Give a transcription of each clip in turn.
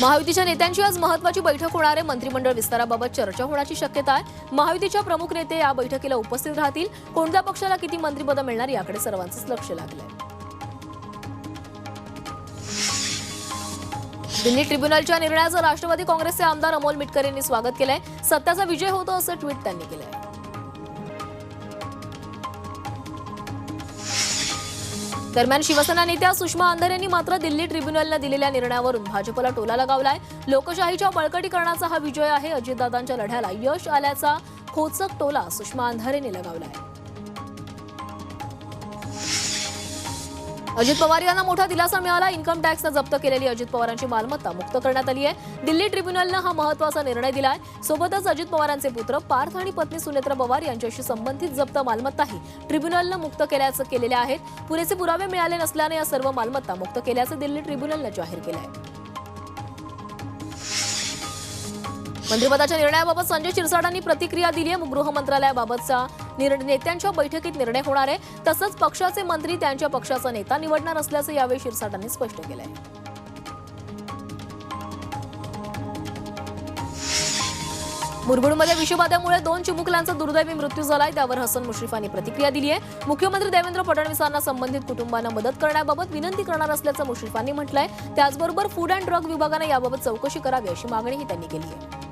महायुतीच्या नेत्यांची आज महत्वाची बैठक होणार आहे. मंत्रिमंडळ विस्ताराबाबत चर्चा होण्याची शक्यता आहे. महायुतीच्या प्रमुख नेते या बैठकीला उपस्थित राहतील. कोणत्या पक्षाला किती मंत्रिपदं मिळणार याकडे सर्वांचंच लक्ष लागलंय. दिल्ली ट्रिब्युनलच्या निर्णयाचं राष्ट्रवादी काँग्रेसचे आमदार अमोल मिटकर यांनी स्वागत केलंय. सत्याचा विजय होतो असं ट्विट त्यांनी केलंय. दरम्यान शिवसेना नेत्या सुषमा अंधारे यांनी मात्र दिल्ली ट्रिब्युनलला दिलेल्या निर्णयावरून भाजपला टोला लगावलाय लोकशाहीच्या बळकटीकरणाचा हा विजय आहे. अजितदादांच्या लढ्याला यश आल्याचा खोचक टोला सुषमा अंधारेंनी लगावलाय. अजित पवार यांना मोठा दिलासा मिळाला. इन्कम टॅक्सनं जप्त केलेली अजित पवारांची मालमत्ता मुक्त करण्यात आली आहे. दिल्ली ट्रिब्युनलनं हा महत्त्वाचा निर्णय दिलाय. सोबतच अजित पवारांचे पुत्र पार्थ आणि पत्नी सुनेत्रा पवार यांच्याशी संबंधित जप्त मालमत्ताही ट्रिब्युनलनं मुक्त केल्याचं केलेल्या आहेत. पुरेसे पुरावे मिळाले नसल्याने या सर्व मालमत्ता मुक्त केल्याचं दिल्ली ट्रिब्युनलनं जाहीर केलं आहे. मंत्रिपदाच्या निर्णयाबाबत संजय शिरसाटांनी प्रतिक्रिया दिली आहे. गृह मंत्रालयाबाबतचा नेत्यांच्या बैठकीत निर्णय होणार आहे. तसंच पक्षाचे मंत्री त्यांच्या पक्षाचा नेता निवडणार असल्याचं यावेळी शिरसाटांनी स्पष्ट केलंय. मुरगुडमध्ये विषबाधेमुळे दोन चिमुकल्यांचा दुर्दैवी मृत्यू झालाय. त्यावर हसन मुश्रीफांनी प्रतिक्रिया दिली आहे. मुख्यमंत्री देवेंद्र फडणवीसांना संबंधित कुटुंबांना मदत करण्याबाबत विनंती करणार असल्याचं मुश्रीफांनी म्हटलंय. त्याचबरोबर फूड अँड ड्रग विभागानं याबाबत चौकशी करावी अशी मागणीही त्यांनी केली आहे.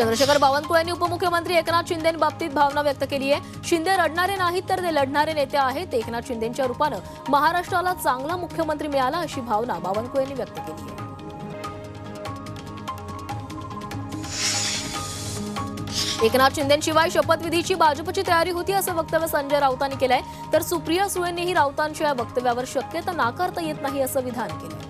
चंद्रशेखर बावनकुळे यांनी उपमुख्यमंत्री एकनाथ शिंदेबाबतीत भावना व्यक्त केली आहे. शिंदे रडणारे नाहीत तर ते लढणारे नेते आहेत. एकनाथ शिंदेच्या रूपानं महाराष्ट्राला चांगला मुख्यमंत्री मिळाला अशी भावना बावनकुळे यांनी व्यक्त केली आहे. एकनाथ शिंदेशिवाय शपथविधीची भाजपची तयारी होती असं वक्तव्य संजय राऊतांनी केलंय. तर सुप्रिया सुळेंनीही राऊतांच्या या वक्तव्यावर शक्यता नाकारता येत नाही असं विधान केलं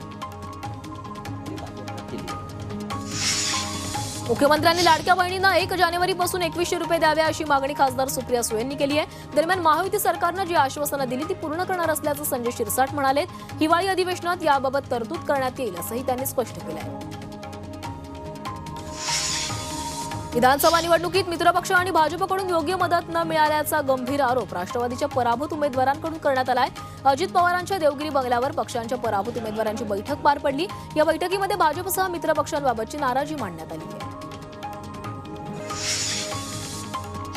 मुख्यमंत्र्यांनी लाडक्या बहिणींना एक जानेवारीपासून एकवीसशे रुपये द्यावे अशी मागणी खासदार सुप्रिया सुळेंनी केली आहे. दरम्यान महायुती सरकारनं जी आश्वासनं दिली ती पूर्ण करणार असल्याचं संजय शिरसाट म्हणाले हिवाळी अधिवेशनात याबाबत तरतूद करण्यात येईल असंही त्यांनी स्पष्ट केलं आहे विधानसभा निवडणुकीत मित्रपक्ष आणि भाजपकडून योग्य मदत न मिळाल्याचा गंभीर आरोप राष्ट्रवादीच्या पराभूत उमेदवारांकडून करण्यात आलाय. अजित पवारांच्या देवगिरी बंगल्यावर पक्षांच्या पराभूत उमेदवारांची बैठक पार पडली. या बैठकीमध्ये भाजपसह मित्रपक्षांबाबतची नाराजी मांडण्यात आली आहे.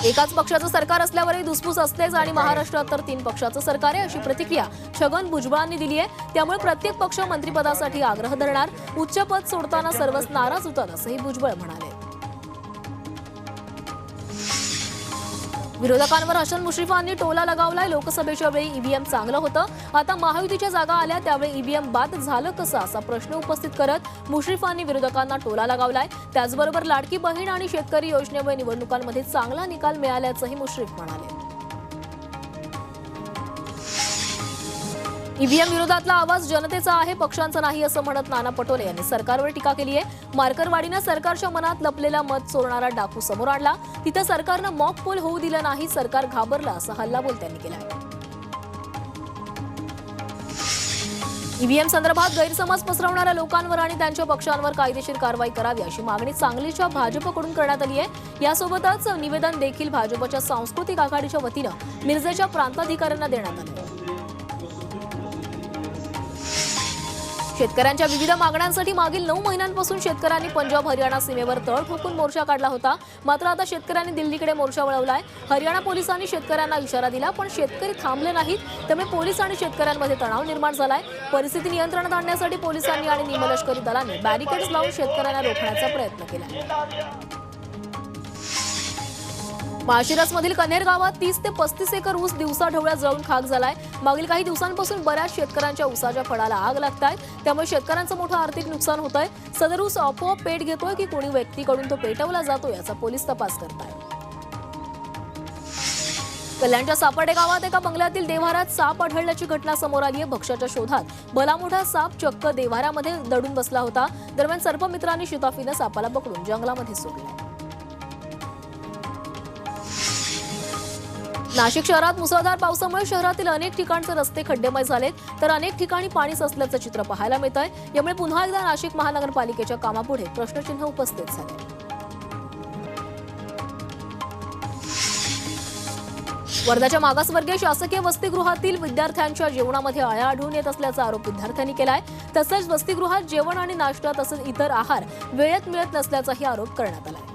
एकाच पक्षाचं सरकार असल्यावरही धुसफूस असतेच आणि महाराष्ट्रात तर तीन पक्षाचं सरकार आहे अशी प्रतिक्रिया छगन भुजबळांनी दिली आहे. त्यामुळे प्रत्येक पक्ष मंत्रिपदासाठी आग्रह धरणार. उच्च पद सोडताना सर्वच नाराज होतात असंही भुजबळ म्हणाले. विरोधकांवर हसन मुश्रीफांनी टोला लगावलाय. लोकसभेच्या वेळी ईव्हीएम चांगलं होतं. आता महायुतीच्या जागा आल्या त्यावेळी ईव्हीएम बाद झालं कसं असा प्रश्न उपस्थित करत मुश्रीफांनी विरोधकांना टोला लगावलाय. त्याचबरोबर लाडकी बहीण आणि शेतकरी योजनेमुळे निवडणुकांमध्ये चांगला निकाल मिळाल्याचंही मुश्रीफ म्हणाले. ईव्हीएम विरोधातला आवाज जनतेचा आहे पक्षांचा नाही असं म्हणत नाना पटोले यांनी सरकारवर टीका केली आहे मार्करवाडीनं सरकारच्या मनात लपलेला मत चोरणारा डाकू समोर आणला. तिथं सरकारनं मॉक पोल होऊ दिलं नाही सरकार घाबरलं असा हल्लाबोल त्यांनी केला ईव्हीएम संदर्भात गैरसमज पसरवणाऱ्या लोकांवर आणि त्यांच्या पक्षांवर कायदेशीर कारवाई करावी अशी मागणी सांगलीच्या भाजपकडून करण्यात आली आहे. यासोबतच निवेदन देखील भाजपच्या सांस्कृतिक आघाडीच्या वतीनं मिरजेच्या प्रांताधिकाऱ्यांना देण्यात आलं शेतकऱ्यांच्या विविध मागण्यांसाठी मागील नऊ महिन्यांपासून शेतकऱ्यांनी पंजाब हरियाणा सीमेवर तळ ठोकून मोर्चा काढला होता. मात्र आता शेतकऱ्यांनी दिल्लीकडे मोर्चा वळवलाय. हरियाणा पोलिसांनी शेतकऱ्यांना इशारा दिला पण शेतकरी थांबले नाहीत. त्यामुळे पोलीस आणि शेतकऱ्यांमध्ये तणाव निर्माण झालाय. परिस्थिती नियंत्रणात आणण्यासाठी पोलिसांनी आणि निमलष्करी दलाने बॅरिकेड्स लावून शेतकऱ्यांना रोखण्याचा प्रयत्न केला. माळशिरसमधील कन्हेर गावात तीस ते पस्तीस एकर ऊस दिवसा ढवळ्या जळून खाक झालाय. मागील काही दिवसांपासून बऱ्याच शेतकऱ्यांच्या ऊसाच्या फळाला आग लागताय त्यामुळे शेतकऱ्यांचं मोठं आर्थिक नुकसान होत आहे सदर ऊस आपोआप पेट घेतोय की कोणी व्यक्तीकडून तो पेटवला जातो याचा पोलीस तपास करताय कल्याणच्या सापडे गावात एका बंगल्यातील देव्हाऱ्यात साप आढळल्याची घटना समोर आली आहे. भक्ष्याच्या शोधात भलामोठा साप चक्क देव्हाऱ्यामध्ये दडून बसला होता. दरम्यान सर्पमित्रांनी शिताफीनं सापाला पकडून जंगलामध्ये सोडलं. नाशिक शहरात मुसळधार पावसामुळे शहरातील अनेक ठिकाणचे रस्ते खड्डेमय झालेत तर अनेक ठिकाणी पाणीच असल्याचं चित्र पाहायला मिळत आहे यामुळे पुन्हा एकदा नाशिक महानगरपालिकेच्या कामापुढे प्रश्नचिन्ह उपस्थित झाले. वर्ध्याच्या मागासवर्गीय शासकीय वसतिगृहातील विद्यार्थ्यांच्या जेवणामध्ये आळ्या आढळून येत असल्याचा आरोप विद्यार्थ्यांनी केलाय. तसंच वसतिगृहात जेवण आणि नाश्ता तसंच इतर आहार वेळेत मिळत नसल्याचाही आरोप करण्यात आलाय.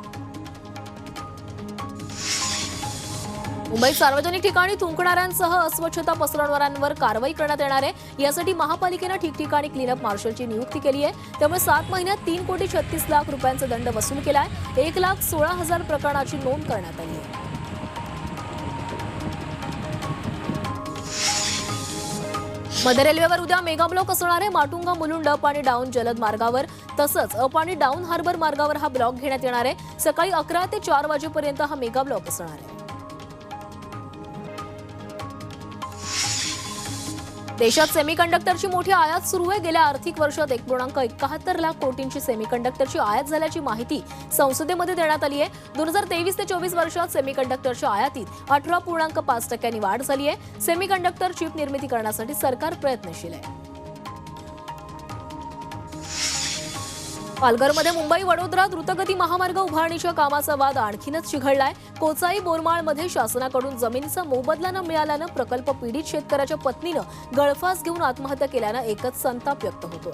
मुंबईत सार्वजनिक ठिकाणी थुंकणाऱ्यांसह अस्वच्छता पसरवणाऱ्यांवर कारवाई करण्यात येणार आहे. यासाठी महापालिकेनं ठिकठिकाणी क्लीनअप मार्शलची नियुक्ती केली आहे. त्यामुळे सात महिन्यात तीन कोटी छत्तीस लाख रुपयांचा दंड वसूल केला आहे. एक लाख सोळा हजार प्रकरणाची नोंद करण्यात आली आहे. मध्य रेल्वेवर उद्या मेगा ब्लॉक असणार आहे. माटुंगा मुलुंड अप आणि डाऊन जलद मार्गावर. तसंच अप आणि डाऊन हार्बर मार्गावर हा ब्लॉक घेण्यात येणार आहे. सकाळी अकरा ते चार वाजेपर्यंत हा मेगा ब्लॉक असणार आहे. देशात सेमीकंडक्टरची मोठी आयात सुरू आहे. गेल्या आर्थिक वर्षात एक पूर्णांक एकाहत्तर लाख कोटींची सेमीकंडक्टरची आयात झाल्याची माहिती संसदेमध्ये देण्यात आली आहे. दोन हजार तेवीस ते चोवीस वर्षात सेमीकंडक्टरच्या आयातीत अठरा पूर्णांक पाच टक्क्यांनी वाढ झाली आहे. सेमीकंडक्टर चिप निर्मिती करण्यासाठी सरकार प्रयत्नशील आहे. पालघरमध्ये मुंबई वडोदरा द्रुतगती महामार्ग उभारणीच्या कामाचा वाद आणखीनच चिघळलाय. कोचाई बोरमाळमध्ये शासनाकडून जमिनीचा मोबदला न मिळाल्यानं प्रकल्प पीडित शेतकऱ्याच्या पत्नीनं गळफास घेऊन आत्महत्या केल्यानं एकच संताप व्यक्त होतोय.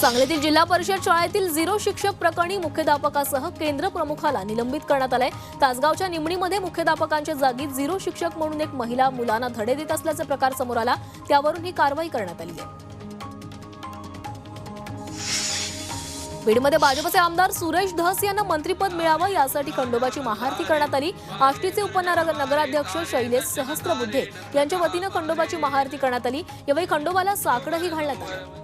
सांगलीतील जिल्हा परिषद शाळेतील झिरो शिक्षक प्रकरणी मुख्याध्यापकासह केंद्र प्रमुखाला निलंबित करण्यात आलंय. तासगावच्या निमणीमध्ये मुख्याध्यापकांच्या जागी झिरो शिक्षक म्हणून एक महिला मुलांना धडे देत असल्याचा प्रकार समोर आला. त्यावरून ही कारवाई करण्यात आली आहे. बीडमध्ये भाजपचे आमदार सुरेश धस यांना मंत्रीपद मिळावं यासाठी खंडोबाची महाआरती करण्यात आली. आष्टीचे उपनगराध्यक्ष नगराध्यक्ष शैलेश सहस्त्रबुद्धे यांच्या वतीनं खंडोबाची महाआरती करण्यात आली. यावेळी खंडोबाला साकडंही घालण्यात आलं.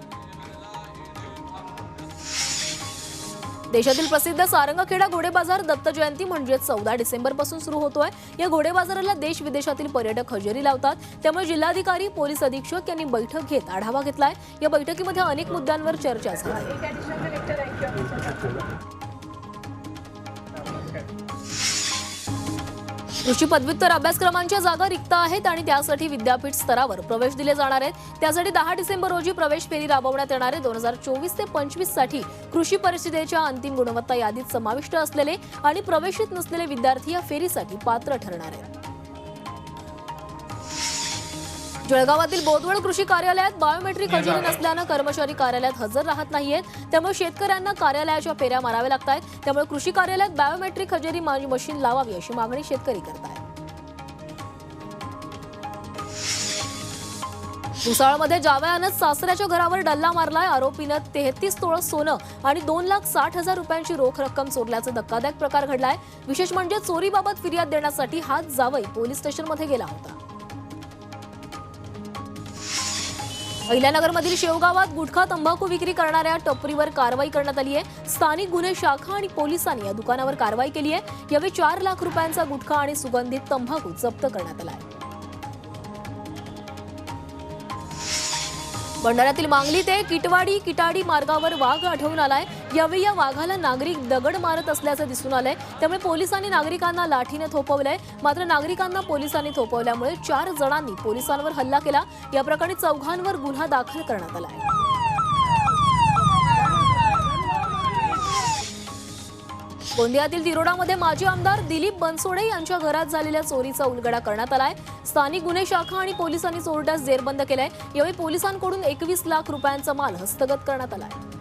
देशातील प्रसिद्ध सारंगखेडा घोडे बाजार दत्त जयंती म्हणजेच चौदा डिसेंबरपासून सुरू होतोय. या घोडे बाजाराला देश विदेशातील पर्यटक हजेरी लावतात. त्यामुळे जिल्हाधिकारी पोलीस अधीक्षक यांनी बैठक घेत आढावा घेतलाय. या बैठकीमध्ये अनेक मुद्द्यांवर चर्चा झाली. कृषी पदव्युत्तर अभ्यासक्रमांच्या जागा रिक्त आहेत आणि त्यासाठी विद्यापीठ स्तरावर प्रवेश दिले जाणार आहेत. त्यासाठी दहा डिसेंबर रोजी प्रवेश फेरी राबवण्यात येणार आहे. दोन हजार चोवीस ते पंचवीससाठी कृषी परिषदेच्या अंतिम गुणवत्ता यादीत समाविष्ट असलेले आणि प्रवेशित नसलेले विद्यार्थी या फेरीसाठी पात्र ठरणार आहेत. जळगावातील बोदवड कृषी कार्यालयात बायोमेट्रिक हजेरी नसल्यानं कर्मचारी कार्यालयात हजर राहत नाहीयेत. त्यामुळे शेतकऱ्यांना कार्यालयाच्या फेऱ्या माराव्या लागत आहेत त्यामुळे कृषी कार्यालयात बायोमेट्रिक हजेरी मशीन लावावी अशी मागणी शेतकरी करत आहेत भुसावळमध्ये जावयानं सासऱ्याच्या घरावर डल्ला मारलाय आरोपीनं तेहतीस तोळं सोनं आणि दोन लाख साठ हजार रुपयांची रोख रक्कम चोरल्याचा धक्कादायक प्रकार घडलाय. विशेष म्हणजे चोरीबाबत फिर्याद देण्यासाठी हाच जावई पोलीस स्टेशनमध्ये गेला होता. अहिल्यानगरमधील शेवगावात गुटखा तंबाखू विक्री करणाऱ्या टपरीवर कारवाई करण्यात आली आहे. स्थानिक गुन्हे शाखा आणि पोलिसांनी या दुकानावर कारवाई केली आहे. यावेळी चार लाख रुपयांचा गुटखा आणि सुगंधित तंबाखू जप्त करण्यात आला आहे. भंडाऱ्यातील मांगली ते किटवाडी किटाडी मार्गावर वाघ आढळून आलाय. यावेळी या वाघाला नागरिक दगड मारत असल्याचं दिसून आलंय. त्यामुळे पोलिसांनी नागरिकांना लाठीने थोपवलंय. मात्र नागरिकांना पोलिसांनी थोपवल्यामुळे चार जणांनी पोलिसांवर हल्ला केला. या प्रकरणी चौघांवर गुन्हा दाखल करण्यात आला आहे. गोंदियातील तिरोडामध्ये माजी आमदार दिलीप बनसोडे यांच्या घरात झालेल्या चोरीचा उलगडा करण्यात आलाय. स्थानिक गुन्हे शाखा आणि पोलिसांनी चोरट्यास जेरबंद केलाय. यावेळी पोलिसांकडून एकवीस लाख रुपयांचा माल हस्तगत करण्यात आलाय.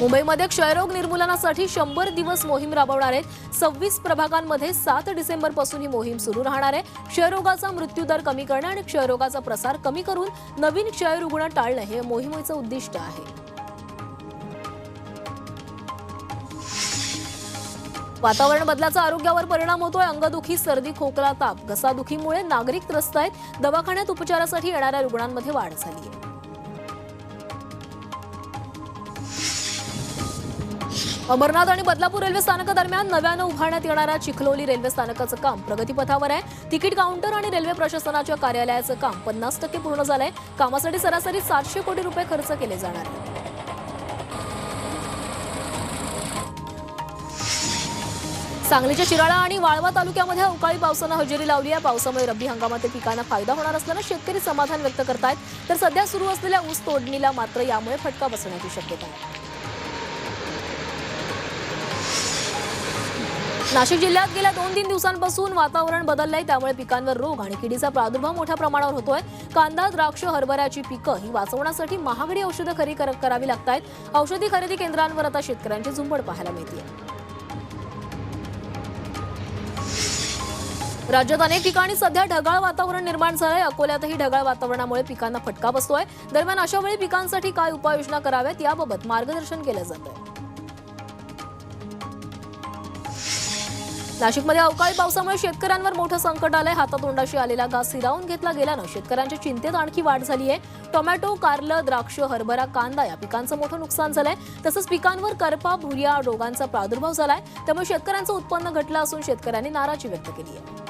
मुंबईमध्ये क्षयरोग निर्मूलनासाठी शंभर दिवस मोहीम राबवणार आहेत. सव्वीस प्रभागांमध्ये सात डिसेंबरपासून ही मोहीम सुरू राहणार आहे. क्षयरोगाचा मृत्यूदर कमी करणे आणि क्षयरोगाचा प्रसार कमी करून नवीन क्षयरुग्ण टाळणे हे मोहिमेचं उद्दिष्ट आहे. वातावरण बदलाचा आरोग्यावर परिणाम होतोय. अंगदुखी सर्दी खोकला ताप घसादुखीमुळे नागरिक त्रस्त आहेत. दवाखान्यात उपचारासाठी येणाऱ्या रुग्णांमध्ये वाढ झाली आहे अमरनाथ आणि बदलापूर रेल्वे स्थानकादरम्यान नव्यानं उभारण्यात येणाऱ्या चिखलोली रेल्वे स्थानकाचं काम प्रगतीपथावर आहे. तिकीट काउंटर आणि रेल्वे प्रशासनाच्या कार्यालयाचं काम पन्नास टक्के पूर्ण झालंय. कामासाठी सरासरी सातशे कोटी रुपये खर्च केले जाणार आहेत. सांगलीच्या शिराळा आणि वाळवा तालुक्यामध्ये अवकाळी पावसानं हजेरी लावली आहे. पावसामुळे रब्बी हंगामातील पिकांना फायदा होणार असल्यानं शेतकरी समाधान व्यक्त करतायत. तर सध्या सुरू असलेल्या ऊस तोडणीला मात्र यामुळे फटका बसण्याची शक्यता आहे. नाशिक जिल्ह्यात गेल्या दोन तीन दिवसांपासून वातावरण बदललंय. त्यामुळे पिकांवर रोग आणि किडीचा प्रादुर्भाव मोठ्या प्रमाणावर होतोय. कांदा द्राक्ष हरभऱ्याची पिकं ही वाचवण्यासाठी महागडी औषधं खरेदी करावी लागतायत. औषधी खरेदी केंद्रांवर आता शेतकऱ्यांची झुंबड पाहायला मिळते राज्यात अनेक ठिकाणी सध्या ढगाळ वातावरण निर्माण झालंय. अकोल्यातही ढगाळ वातावरणामुळे पिकांना फटका बसतोय. दरम्यान अशा वेळी पिकांसाठी काय उपाययोजना कराव्यात याबाबत मार्गदर्शन केलं जातं नाशिकमध्ये अवकाळी पावसामुळे शेतकऱ्यांवर मोठं संकट आलंय. हातातोंडाशी आलेला घास हिरावून घेतला गेल्यानं शेतकऱ्यांच्या चिंतेत आणखी वाढ झाली आहे टोमॅटो कारलं द्राक्ष हरभरा कांदा या पिकांचं मोठं नुकसान झालंय. तसंच पिकांवर करपा भुरिया रोगांचा प्रादुर्भाव झालाय. त्यामुळे शेतकऱ्यांचं उत्पन्न घटलं असून शेतकऱ्यांनी नाराजी व्यक्त केली आहे.